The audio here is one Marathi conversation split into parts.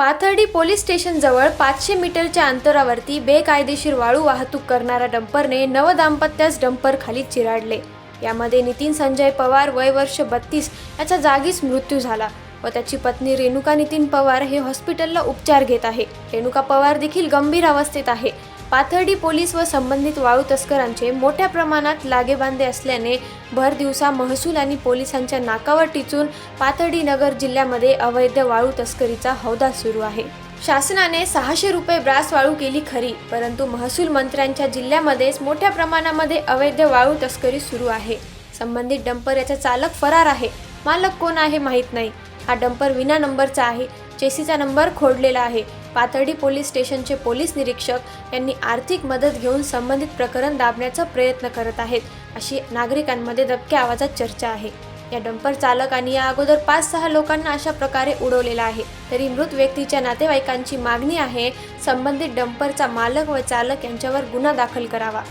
पाथर्डी पोलीस स्टेशनजवळ पाचशे मीटरच्या अंतरावरती बेकायदेशीर वाळू वाहतूक करणाऱ्या डंपरने नवदाम्पत्यास डंपर खाली चिराडले. यामध्ये नितीन संजय पवार वय वर्ष बत्तीस याचा जागीच मृत्यू झाला व त्याची पत्नी रेणुका नितीन पवार हे हॉस्पिटलला उपचार घेत आहे. रेणुका पवार देखील गंभीर अवस्थेत आहे. पाथर्डी पोलीस व संबंधित वाळू तस्करांचे मोठ्या प्रमाणात लागेबांधे असल्याने भर दिवसा महसूल आणि पोलिसांच्या नाकावर टिचून पाथर्डी नगर जिल्ह्यामध्ये अवैध वाळू तस्करीचा हौदा सुरू आहे. शासनाने सहाशे रुपये ब्रास वाळू केली खरी परंतु महसूल मंत्र्यांच्या जिल्ह्यामध्येच मोठ्या प्रमाणामध्ये अवैध वाळू तस्करी सुरू आहे. संबंधित डंपर याचा चालक फरार आहे. मालक कोण आहे माहीत नाही. हा डंपर विना नंबरचा आहे. चेसीचा नंबर खोडलेला आहे. पाथर्डी पोलीस स्टेशनचे पोलीस निरीक्षक यांनी आर्थिक मदत घेऊन संबंधित प्रकरण दाबण्याचा प्रयत्न करत आहेत अशी नागरिकांमध्ये दबक्या आवाजात चर्चा आहे. या डंपर चालक आणि या अगोदर पाच सहा लोकांना अशा प्रकारे उडवलेला आहे. तरी मृत व्यक्तीच्या नातेवाईकांची मागणी आहे संबंधित डंपरचा मालक व चालक यांच्यावर गुन्हा दाखल करावा.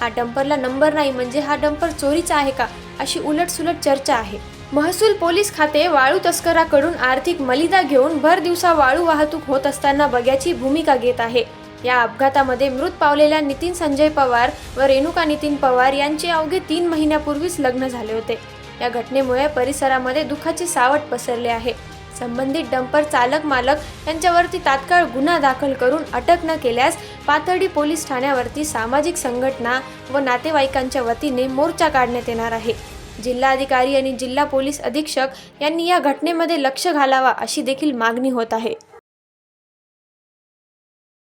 हा डंपरला नंबर नाही म्हणजे हा डंपर चोरीचा आहे का अशी उलटसुलट चर्चा आहे. महसूल पोलीस खाते वाळू तस्कराकडून आर्थिक मलिदा घेऊन भर दिवसा वाळू वाहतूक होत असताना बघ्याची भूमिका घेत आहे. या अपघातामध्ये मृत पावलेल्या नितीन संजय पवार व रेणुका नितीन पवार यांचे अवघे तीन महिन्यापूर्वीच लग्न झाले होते. या घटनेमुळे परिसरामध्ये दुःखाचे सावट पसरले आहे. संबंधित डंपर चालक मालक यांच्यावरती तात्काळ गुन्हा दाखल करून अटक न केल्यास पाथर्डी पोलीस ठाण्यावरती सामाजिक संघटना व नातेवाईकांच्या वतीने मोर्चा काढण्यात येणार आहे. जिल्हाधिकारी आणि जिल्हा पोलीस अधीक्षक यांनी या घटनेमध्ये लक्ष घालावा अशी देखील मागणी होत आहे.